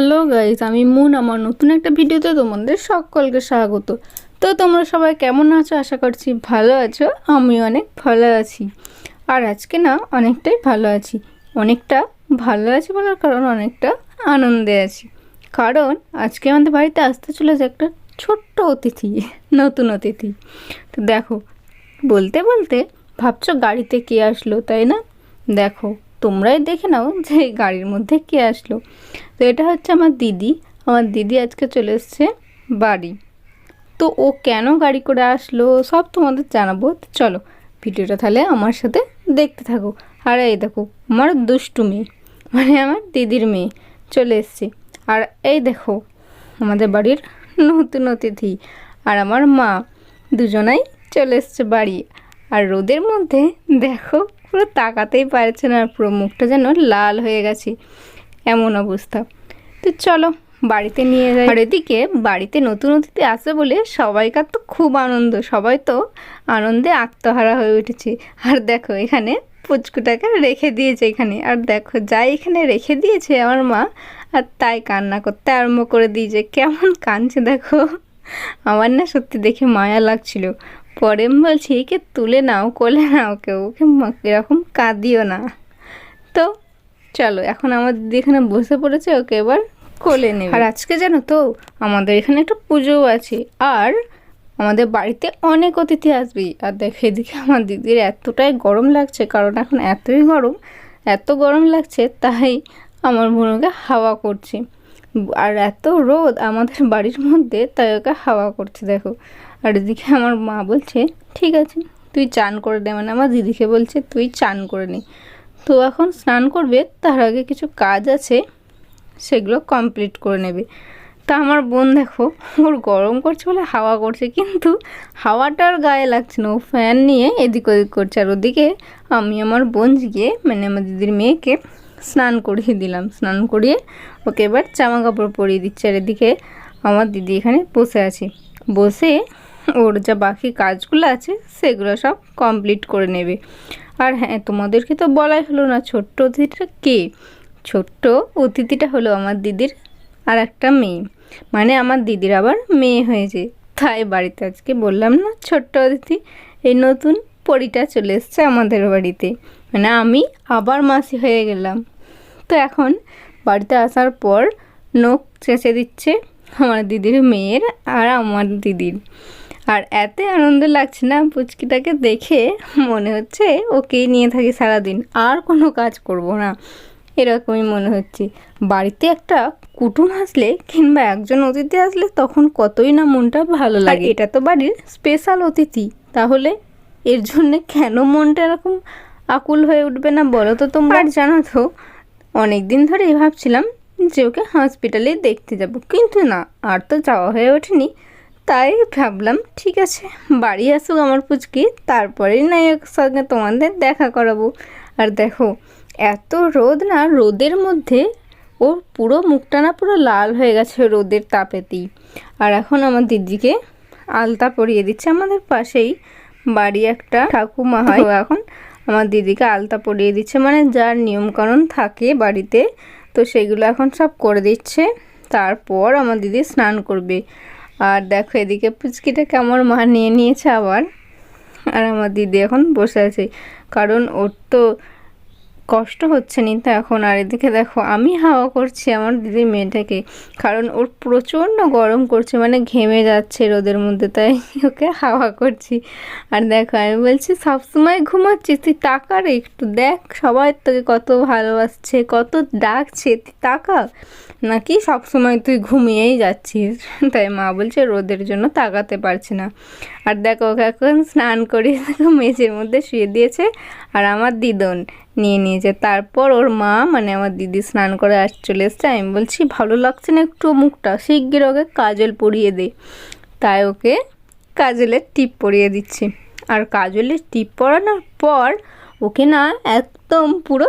Hello guys, আমি moon আমার নতুন একটা ভিডিওতে তোমাদের সকলকে স্বাগত। তো তোমরা সবাই কেমন আছো? আশা করছি ভালো আছো আমি অনেক ভালো আছি। আর আজকে না অনেকটাই ভালো আছি। অনেকটা ভালো আছি বলার কারণ অনেকটা আনন্দে আছি। কারণ আজকে আমাদের বাড়িতে আসতে চলেছে একটা ছোট্ট অতিথি, নতুন অতিথি। তো দেখো, বলতে বলতে ভাবছ গাড়িতে কে আসলো, তাই না? দেখো তোমরাই দেখে নাও যে এই গাড়ির মধ্যে কে আসলো। তো এটা হচ্ছে আমার দিদি। আমার দিদি আজকে চলে এসছে বাড়ি। তো ও কেন গাড়ি করে আসলো সব তোমাদের জানাব। চলো ভিডিওটা তাহলে আমার সাথে দেখতে থাকো। আর এই দেখো, আমার দুষ্টু মেয়ে মানে আমার দিদির মেয়ে চলে এসছে। আর এই দেখো, আমাদের বাড়ির নতুন অতিথি আর আমার মা দুজনাই চলে এসছে বাড়ি। আর রোদের মধ্যে দেখো পুরো তাকাতেই পারছে না আর পুরো মুখটা যেন লাল হয়ে গেছে। এমন অবস্থা। তো চলো, বাড়িতে নিয়ে যাই। আর এদিকে বাড়িতে নতুন অতিথি আসে বলে সবাইকার তো খুব আনন্দ। সবাই তো আনন্দে আত্মহারা হয়ে উঠেছে। আর দেখো, এখানে পুচকুটাকে রেখে দিয়েছে এখানে। আর দেখো, যাই এখানে রেখে দিয়েছে আমার মা, আর তাই কান্না করতে আরম্ভ করে দিয়েছে। কেমন কাঁদছে দেখো। আমার না সত্যি দেখে মায়া লাগছিল। পরে আমি বলছি, একে তুলে নাও, কোলে নাও ওকে মা- এরকম কাঁদিও না। তো চলো, এখন আমার দিদি এখানে বসে পড়েছে, ওকে এবার কোলে নেবে। আর আজকে জানো তো, আমাদের এখানে একটা পুজোও আছে, আর আমাদের বাড়িতে অনেক অতিথি আসবে। আর দেখো, এদিকে আমার দিদির এতটাই গরম লাগছে, কারণ এখন এতই গরম, এত গরম লাগছে, তাই আমার বোনকে হাওয়া করছে। আর এত রোদ আমাদের বাড়ির মধ্যে, তাই ওকে হাওয়া করছে, দেখো। আর এদিকে আমার মা বলছে, ঠিক আছে, তুই চান করে দে মানে আমার দিদিকে বলছে, তুই চান করে নে। তো এখন স্নান করবে, তার আগে কিছু কাজ আছে, সেগুলো কমপ্লিট করে নেবে। তা আমার বোন, দেখো, ওর গরম করছে বলে হাওয়া করছে, কিন্তু হাওয়াটা আর গায়ে লাগছে না। ও ফ্যান নিয়ে এদিক ওদিক করছে। আর ওদিকে আমি আমার বোন গিয়ে মানে আমার দিদির মেয়েকে স্নান করিয়ে দিলাম। স্নান করিয়ে ওকে এবার জামা কাপড় পরিয়ে দিচ্ছে। আর এদিকে আমার দিদি এখানে বসে আছে। বসে ওর যা বাকি কাজগুলো আছে, সেগুলো সব কমপ্লিট করে নেবে। আর হ্যাঁ তোমাদেরকে তো বলাই হলো না, ছোট্ট অতিথিটা কে? ছোট্ট অতিথিটা হলো আমার দিদির আর একটা মেয়ে। মানে আমার দিদির আবার মেয়ে হয়েছে। তাই বাড়িতে আজকে বললাম না, ছোট্ট অতিথি, এই নতুন পরিটা চলে এসছে আমাদের বাড়িতে। মানে আমি আবার মাসি হয়ে গেলাম। তো এখন বাড়িতে আসার পর নখ চেঁচে দিচ্ছে আমার দিদির মেয়ের আর আমার দিদির। আর এত আনন্দ লাগছে না পুচকিটাকে দেখে মনে হচ্ছে ওকেই নিয়ে থাকি সারাদিন আর কোনো কাজ করব না। এরকমই মনে হচ্ছে। বাড়িতে একটা কুটুম আসলে কিংবা একজন অতিথি আসলে তখন কতই না মনটা ভালো লাগে। এটা তো বাড়ির স্পেশাল অতিথি তাহলে এর জন্যে কেন মনটা এরকম আকুল হয়ে উঠবে না বলো তো তোমরা? জানো তো অনেক দিন ধরেই ভাবছিলাম যে ওকে হসপিটালে দেখতে যাব, কিন্তু না, আর তো যাওয়া হয়ে ওঠেনি। তাই ভাবলাম, ঠিক আছে, বাড়ি আসুক আমার পুচকি, তারপরেই না এর সঙ্গে তোমাদের দেখা করাবো। আর দেখো, এত রোদ না, রোদের মধ্যে ওর পুরো মুখটা না পুরো লাল হয়ে গেছে রোদের তাপেতেই। আর এখন আমার দিদিকে আলতা পরিয়ে দিচ্ছে আমাদের পাশেই, বাড়ি একটা ঠাকুমা হয়। এখন আমার দিদিকে আলতা পরিয়ে দিচ্ছে মানে যার নিয়মকানুন থাকে বাড়িতে, তো সেগুলো এখন সব করে দিচ্ছে। তারপর আমার দিদি স্নান করবে। আর দেখো এদিকে পুচকিটাকে কেমন মা নিয়ে নিয়েছে আবার। আর আমার দিদি এখন বসে আছে। কারণ ওর তো কষ্ট হচ্ছে নি তো এখন। আর এদিকে দেখো, আমি হাওয়া করছি আমার দিদির মেয়েটাকে। কারণ ওর প্রচণ্ড গরম করছে মানে ঘেমে যাচ্ছে রোদের মধ্যে, তাই ওকে হাওয়া করছি। আর দেখো, আমি বলছি, সবসময় ঘুমাচ্ছিস, তুই তাকা রে একটু, দেখ সবাই তোকে কত ভালোবাসছে, কত ডাকছে, তুই তাকা। নাকি সবসময় তুই ঘুমিয়েই যাচ্ছিস? তাই মা বলছে, রোদের জন্য তাকাতে পারছে না। আর দেখো, ওকে এখন স্নান করিয়ে মেঝের মধ্যে শুয়ে দিয়েছে। আর আমার দিদন নিয়ে নিয়েছে। তারপর ওর মা মানে আমার দিদি স্নান করে আস চলে এসছে, আমি বলছি, ভালো লাগছে না একটু মুখটা, শিগগির ওকে কাজল পরিয়ে দে। তাই ওকে কাজলের টিপ পরিয়ে দিচ্ছি। আর কাজলের টিপ পরানোর পর ওকে না একদম পুরো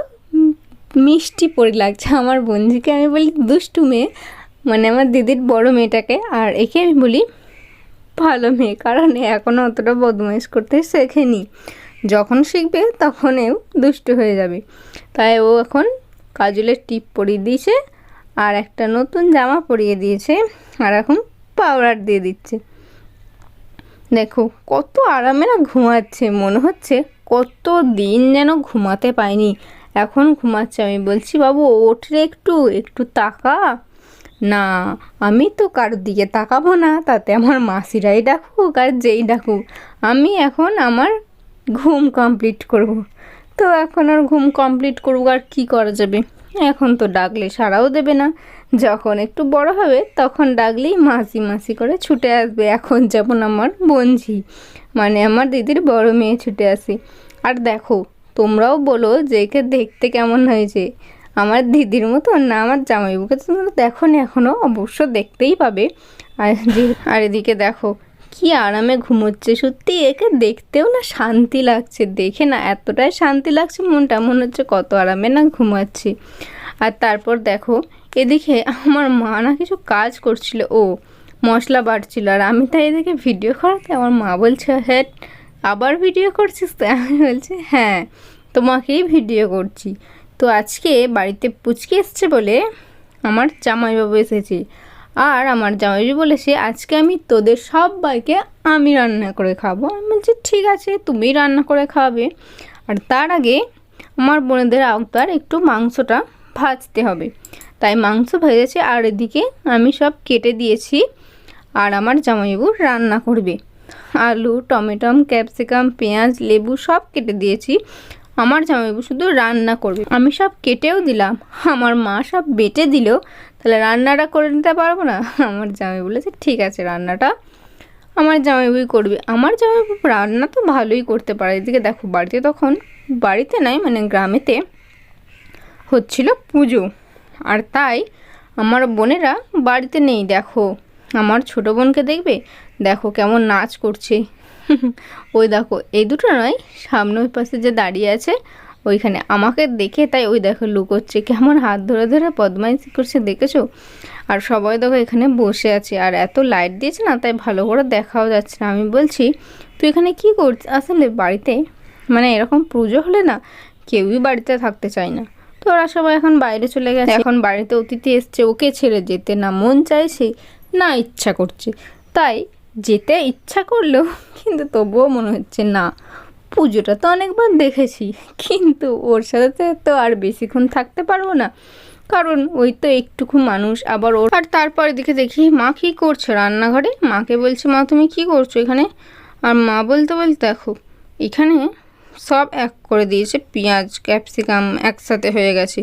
মিষ্টি পরি লাগছে। আমার বন্ধুকে আমি বলি, দুষ্টু মেয়ে। মানে আমার দিদির বড় মেয়েটাকে। আর একে আমি বলি, ভালো মেয়ে, কারণ এখনও অতটা বদমাইশ করতে শেখেনি। যখন শিখবে তখন এও দুষ্টু হয়ে যাবে। তাই ও এখন কাজলের টিপ পরিয়ে দিয়েছে আর একটা নতুন জামা পরিয়ে দিয়েছে আর এখন পাউডার দিয়ে দিচ্ছে। দেখো, কত আরামে না ঘুমাচ্ছে, মনে হচ্ছে কত দিন যেন ঘুমাতে পাইনি। এখন ঘুমাচ্ছে, আমি বলছি, বাবু ওঠ একটু একটু তাকা। না, আমি তো কারোর দিকে তাকাবো না, তাতে আমার মাসিরাই ডাকুক আর যেই ডাকুক। আমি এখন আমার ঘুম কমপ্লিট করব। তো এখন আর ঘুম কমপ্লিট করব আর কি করা যাবে? এখন তো ডাকলে সারাও দেবে না। যখন একটু বড় হবে, তখন ডাকলেই মাসি মাসি করে ছুটে আসবে। এখন যেমন আমার বোনঝি মানে আমার দিদির বড় মেয়ে ছুটে আসে। আর দেখো, তোমরাও বলো যে একে দেখতে কেমন হয়েছে। আমার দিদির মতো না, আমার জামাইবুকে তোমরা দেখো না এখনও অবশ্য দেখতেই পাবে। আর এদিকে দেখো কি আরামে ঘুমোচ্ছে? সত্যি একে দেখতেও না শান্তি লাগছে। দেখে না এতটাই শান্তি লাগছে, মনটা মনে হচ্ছে কত আরামে না ঘুমাচ্ছি। আর তারপর দেখো, এদিকে আমার মা না কিছু কাজ করছিল। ও মশলা বাড়ছিল আর আমি তাই এদিকে ভিডিও করাতে আমার মা বলছে হ্যাঁ আবার ভিডিও করছিস? তো আমি বলছি হ্যাঁ তোমাকেই ভিডিও করছি। তো আজকে বাড়িতে পুচকে এসছে বলে আমার জামাইবাবু এসেছে। আর আমার জামাইবাবু বলেছে আজকে আমি তোদের সবাইকে আমি রান্না করে খাব। আমি বলছি, ঠিক আছে, তুমি রান্না করে খাওয়াবে আর তার আগে আমার বোনেদের আবদার একটু মাংসটা ভাজতে হবে। তাই মাংস ভেজেছে, আর এদিকে আমি সব কেটে দিয়েছি, আর আমার জামাইবাবু রান্না করবে। আলু, টমেটম, ক্যাপসিকাম, পেঁয়াজ, লেবু সব কেটে দিয়েছি। আমার জামাইবাবু শুধু রান্না করবে। আমি সব কেটেও দিলাম। আমার মা সব বেটে দিল। তাহলে রান্নাটা করে নিতে পারব না? আমার জামাই বলেছে, ঠিক আছে, রান্নাটা আমার জামাইবাবুই করবে। আমার জামাইবাবু রান্না তো ভালোই করতে পারে। এদিকে দেখো, বাড়িতে তখন, বাড়িতে নাই মানে গ্রামেতে হচ্ছিল পুজো। আর তাই আমার বোনেরা বাড়িতে নেই, দেখো। আমার ছোট বোনকে দেখবে? দেখো কেমন নাচ করছে। ওই দেখো, এই দুটো নয়, সামনে ওই পাশে যে দাঁড়িয়ে আছে ওইখানে। আমাকে দেখে তাই ওই দেখো লুকোচ্ছে কেমন হাত ধরে ধরে পদ্মাইশি করছে দেখেছ? আর সবাই দেখো এখানে বসে আছে। আর এত লাইট দিয়েছে না তাই ভালো করে দেখাও যাচ্ছে না। আমি বলছি তুই এখানে কি করছিস আসলে বাড়িতে মানে এরকম পুজো হলে না কেউই বাড়িতে থাকতে চায় না। তো ওরা সবাই এখন বাইরে চলে গেছে। এখন বাড়িতে অতিথি এসছে ওকে ছেড়ে যেতে না। মন চাইছে না ইচ্ছা করছে। তাই যেতে ইচ্ছা করলেও কিন্তু তবুও মনে হচ্ছে না। পুজোটা তো অনেকবার দেখেছি, কিন্তু ওর সাথে তো আর বেশিক্ষণ থাকতে পারব না। কারণ ওই তো একটুকু মানুষ, আবার ওর আর তারপর দিকে দেখি, মা কী করছ রান্নাঘরে? মাকে বলছে, মা, তুমি কি করছ এখানে? আর মা বলতে বলতে দেখো, এখানে সব এক করে দিয়েছে, পেঁয়াজ, ক্যাপসিকাম একসাথে হয়ে গেছে।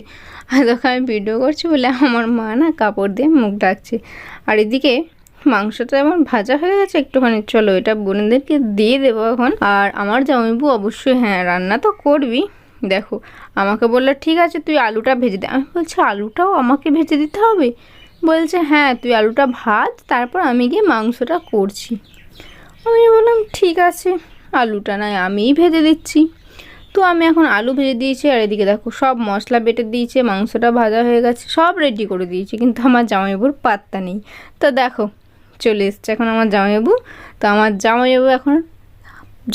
আর দেখো আমি ভিডিও করছি বলে আমার মা না কাপড় দিয়ে মুখ ডাকছে আর এদিকে মাংসটা এমন ভাজা হয়ে গেছে একটুখানি, চলো এটা বোনেদেরকে দিয়ে দেবো এখন। আর আমার জামাইবু অবশ্যই হ্যাঁ রান্না তো করবি। দেখো, আমাকে বলল, ঠিক আছে, তুই আলুটা ভেজে দে। আমি বলছি, আলুটাও আমাকে ভেজে দিতে হবে? বলছে হ্যাঁ তুই আলুটা ভাজ, তারপর আমি গিয়ে মাংসটা করছি। আমি বললাম, ঠিক আছে, আলুটা নয়, আমিই ভেজে দিচ্ছি। তো আমি এখন আলু ভেজে দিয়েছি, আর এদিকে দেখো, সব মশলা বেটে দিয়েছে, মাংসটা ভাজা হয়ে গেছে, সব রেডি করে দিয়েছি, কিন্তু আমার জামাইবুর পাত্তা নেই। তো দেখো চলে এসছে এখন আমার জামাইবাবু। তো আমার জামাইবাবু এখন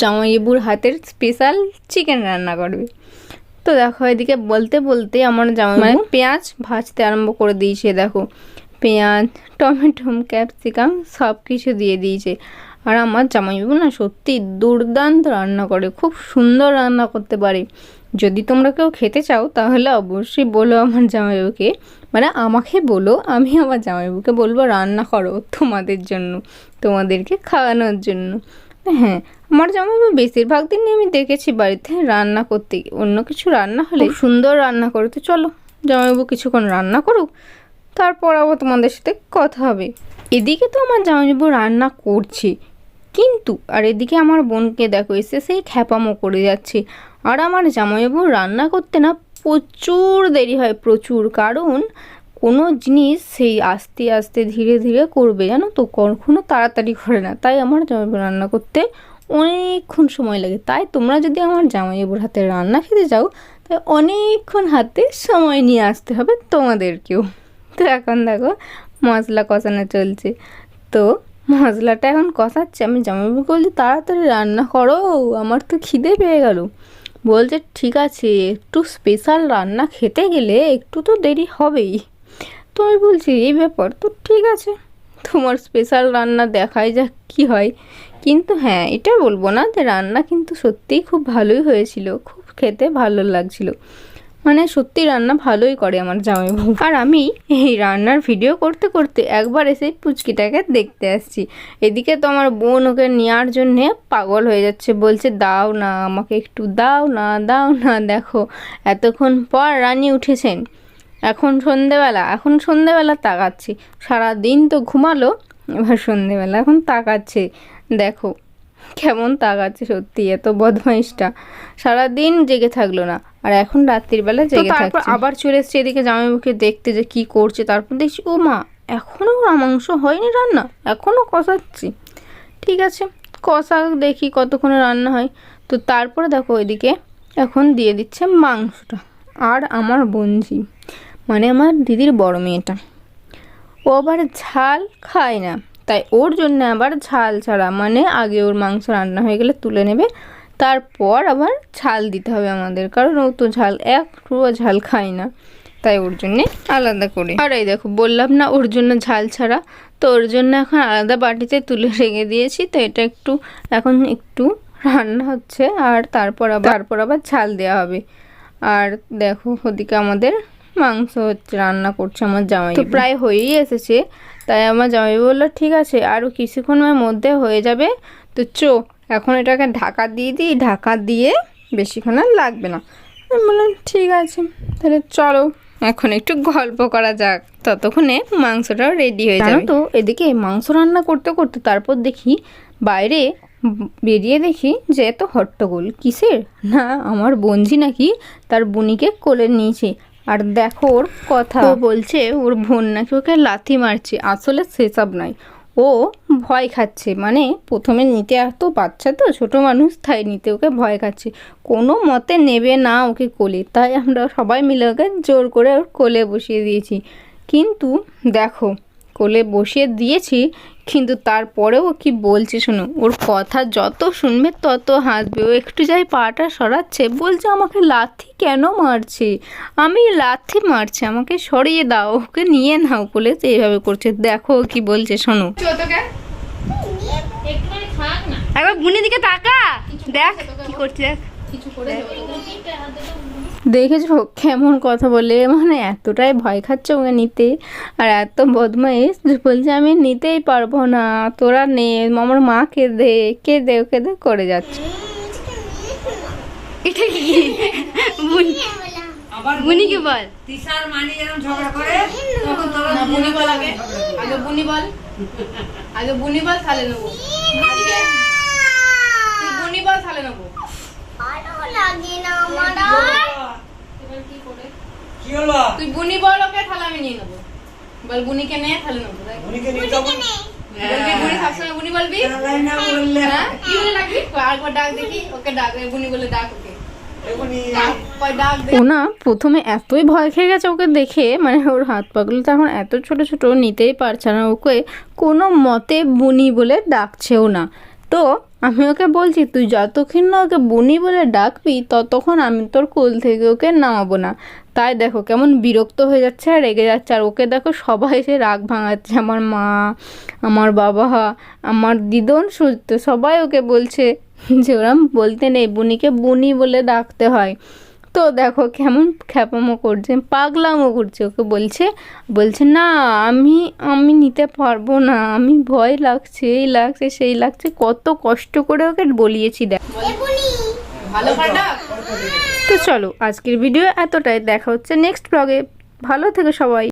জামাইবাবুর হাতের স্পেশাল চিকেন রান্না করবে। তো দেখো এদিকে বলতে বলতে আমার জামাই মানে পেঁয়াজ ভাজতে আরম্ভ করে দিয়েছে দেখো। পেঁয়াজ টমেটো ক্যাপসিকাম সব কিছু দিয়ে দিয়েছে। আর আমার জামাইবাবু না সত্যি দুর্দান্ত রান্না করে খুব সুন্দর রান্না করতে পারে। যদি তোমরা কেউ খেতে চাও তাহলে অবশ্যই বলো আমার জামাইবাবুকে মানে আমাকে বলো আমি আমার জামাইবাবুকে বলব রান্না করো তোমাদের জন্য তোমাদেরকে খাওয়ানোর জন্য। হ্যাঁ আমার জামাইবাবু বেশিরভাগ দিনই আমি দেখেছি বাড়িতে রান্না করতে। অন্য কিছু রান্না হলে সুন্দর রান্না করো। তো চলো জামাইবাবু কিছুক্ষণ রান্না করুক তারপর আবার তোমাদের সাথে কথা হবে। এদিকে তো আমার জামাইবাবু রান্না করছে কিন্তু আর এদিকে আমার বোনকে দেখো এসে সেই খ্যাপামো করে যাচ্ছে। আর আমার জামাইবাবু রান্না করতে না প্রচুর দেরি হয়, প্রচুর। কারণ কোনো জিনিস সেই আস্তে আস্তে ধীরে ধীরে করবে, জানো তো? কখনো তাড়াতাড়ি করে না। তাই আমার জামাইবাবু রান্না করতে অনেকক্ষণ সময় লাগে। তাই তোমরা যদি আমার জামাইবাবুর হাতে রান্না খেতে যাও তাই অনেকক্ষণ হাতে সময় নিয়ে আসতে হবে তোমাদেরকেও। তো এখন দেখো মশলা কষানো চলছে। তো মশলাটা এখন কষাচ্ছে। আমি জামাইবাবুকে বলছি, তাড়াতাড়ি রান্না করো, আমার তো খিদে পেয়ে গেল। বলছে, ঠিক আছে, একটু স্পেশাল রান্না খেতে গেলে একটু তো দেরি হবেই। তো আমি বলছি, এই ব্যাপার তো ঠিক আছে, তোমার স্পেশাল রান্না দেখাই যাক কি হয়। কিন্তু হ্যাঁ এটা বলব না যে রান্না কিন্তু সত্যিই খুব ভালোই হয়েছিল, খুব খেতে ভালো লাগছিল। মানে সত্যি রান্না ভালোই করে আমার জামাই জামাইবাবু। আর আমি এই রান্নার ভিডিও করতে করতে একবার এসে পুচকিটাকে দেখতে আসছি। এদিকে তো আমার বোন ওকে নেওয়ার জন্যে পাগল হয়ে যাচ্ছে, বলছে, দাও না, আমাকে একটু দাও না দাও না, দেখো, এতক্ষণ পর রানী উঠেছেন। এখন সন্ধেবেলা এখন সন্ধেবেলা তাকাচ্ছি। সারা দিন তো ঘুমালো, এবার সন্ধেবেলা এখন তাকাচ্ছে, দেখো। কেমন তাকাচ্ছে সত্যি এত বদমাইশটা। সারাদিন জেগে থাকল না আর এখন রাত্রির বেলা জেগে তারপর আবার চলে এসছে এদিকে জামাই জামাইবাবুকে দেখতে যে কি করছে তারপর দেখছি ও মা এখনও মাংস হয়নি রান্না এখনও কষাচ্ছি। ঠিক আছে কষা দেখি কতক্ষণে রান্না হয়। তো তারপরে দেখো ওইদিকে এখন দিয়ে দিচ্ছে মাংসটা আর আমার বঞ্জি মানে আমার দিদির বড় মেয়েটা। ও আবার ঝাল খায় না। তাই ওর জন্য আবার ঝাল ছাড়া মানে আগে ওর মাংস রান্না হয়ে গেলে তুলে নেবে, তারপর আবার ঝাল দিতে হবে আমাদের, কারণ ও তো ঝাল একটুও ঝাল খায় না, তাই ওর জন্যে আলাদা করে। আর এই দেখো, বললাম না ওর জন্য ঝাল ছাড়া, তো ওর জন্য এখন আলাদা বাটিতে তুলে রেখে দিয়েছি, তো এটা একটু, এখন একটু রান্না হচ্ছে, আর তারপর আবার তারপর আবার ঝাল দেওয়া হবে। আর দেখো, ওদিকে আমাদের মাংস হচ্ছে, রান্না করছে আমার জামাই। প্রায় হয়েই এসেছে তাই আমার জামাই বলল ঠিক আছে আরও কিছুক্ষণের মধ্যে হয়ে যাবে। তো চো এখন এটাকে ঢাকা দিয়ে দিই ঢাকা দিয়ে বেশিক্ষণ আর লাগবে না। আমি বললাম ঠিক আছে তাহলে চলো এখন একটু গল্প করা যাক। ততক্ষণে মাংসটাও রেডি হয়ে যাবে। তো এদিকে মাংস রান্না করতে করতে তারপর দেখি বাইরে বেরিয়ে দেখি যে এত হট্টগোল। কিসের? না আমার বঞ্জি নাকি তার বুনিকে কোলে নিয়েছে। আর দেখো ওর কথা। বলছে, ওর বোন নাকি ওকে লাথি মারছে। আসলে সেসব নয়। ও ভয় খাচ্ছে। মানে প্রথমে নিতে এত বাচ্চা তো, ছোট মানুষ, তাই নিতে ওকে ভয় খাচ্ছে। কোনো মতে নেবে না ওকে কোলে। তাই আমরা সবাই মিলে ওকে জোর করে ওর কোলে বসিয়ে দিয়েছি। কিন্তু দেখো, কোলে বসিয়ে দিয়েছি কিন্তু তারপরেও কি বলছে শোনো? ওর কথা যত শুনবে তত হাসবে। ও একটু যাই পাটা সরাচ্ছে বলছে আমাকে লাথি কেন মারছে? আমি লাথি মারছে আমাকে সরিয়ে দাও ওকে নিয়ে নাও বলে এইভাবে করছে। দেখো ও কি বলছে শোনো। একবার বুনি দিকে তাকা। দেখ কি করছে দেখ। দেখেছ? কেমন কথা বলে? মানে এতটাই ভয় খাচ্ছে ওকে নিতে? আর এত বদমাইশ যে বলছে আমি নিতেই পারব না। তোরা নে আমার মা কে দে কে দে ওকে দে করে যাচ্ছে। এটা কি? বুনি বল? তিসার মানে যেরকম ঝগড়া করে তখন তোরা বুনি বল আগে। আগে বুনি বল। আগে বুনি বল তাহলে নেব। বুনি বল তাহলে নেব। কি করে? কি হলো তুই বুনি বল ওকে তাহলে আমি নিয়ে নেব। বল বুনিকে নে তাহলে নেব দেখ। উনিকে নিয়ে যাব? বলবি বুনি সবসময় বুনি বলবি? না বললে হ্যাঁ? কি বলে ডাকবি? আরেকবার ডাক দেখি ওকে ডাক বুনি বলে ডাক ওকে। এখনই ডাক কয় ডাক দে। ও না প্রথমে এতই ভয় খেয়ে গেছে ওকে দেখে মানে ওর হাত পাগুলো তো এখন এত ছোট ছোট ও নিতেই পারছে না ওকে। কোনো মতে বুনি বলে ডাকছেও না। তো আমি ওকে বলছি, তুই যতক্ষণ না ওকে বুনি বলে ডাকবি, ততক্ষণ আমি তোর কোল থেকে ওকে নামাবো না। তাই দেখো কেমন বিরক্ত হয়ে যাচ্ছে আর রেগে যাচ্ছে। আর ওকে দেখো সবাই এসে রাগ ভাঙাচ্ছে। আমার মা, আমার বাবা, আমার দিদন সুস্থ সবাই ওকে বলছে যে ওরম বলতে নেই, বুনিকে বুনি বলে ডাকতে হয়। তো দেখো কেমন খ্যাপামো করছে পাগলামো করছে ওকে বলছে বলছে না আমি আমি নিতে পারব না আমি ভয় লাগছে এই লাগছে সেই লাগছে কত কষ্ট করে ওকে বলিয়েছি দেখ। ভালো তো চলো আজকের ভিডিও এতটাই দেখা হচ্ছে নেক্সট ব্লগে ভালো থেকে সবাই।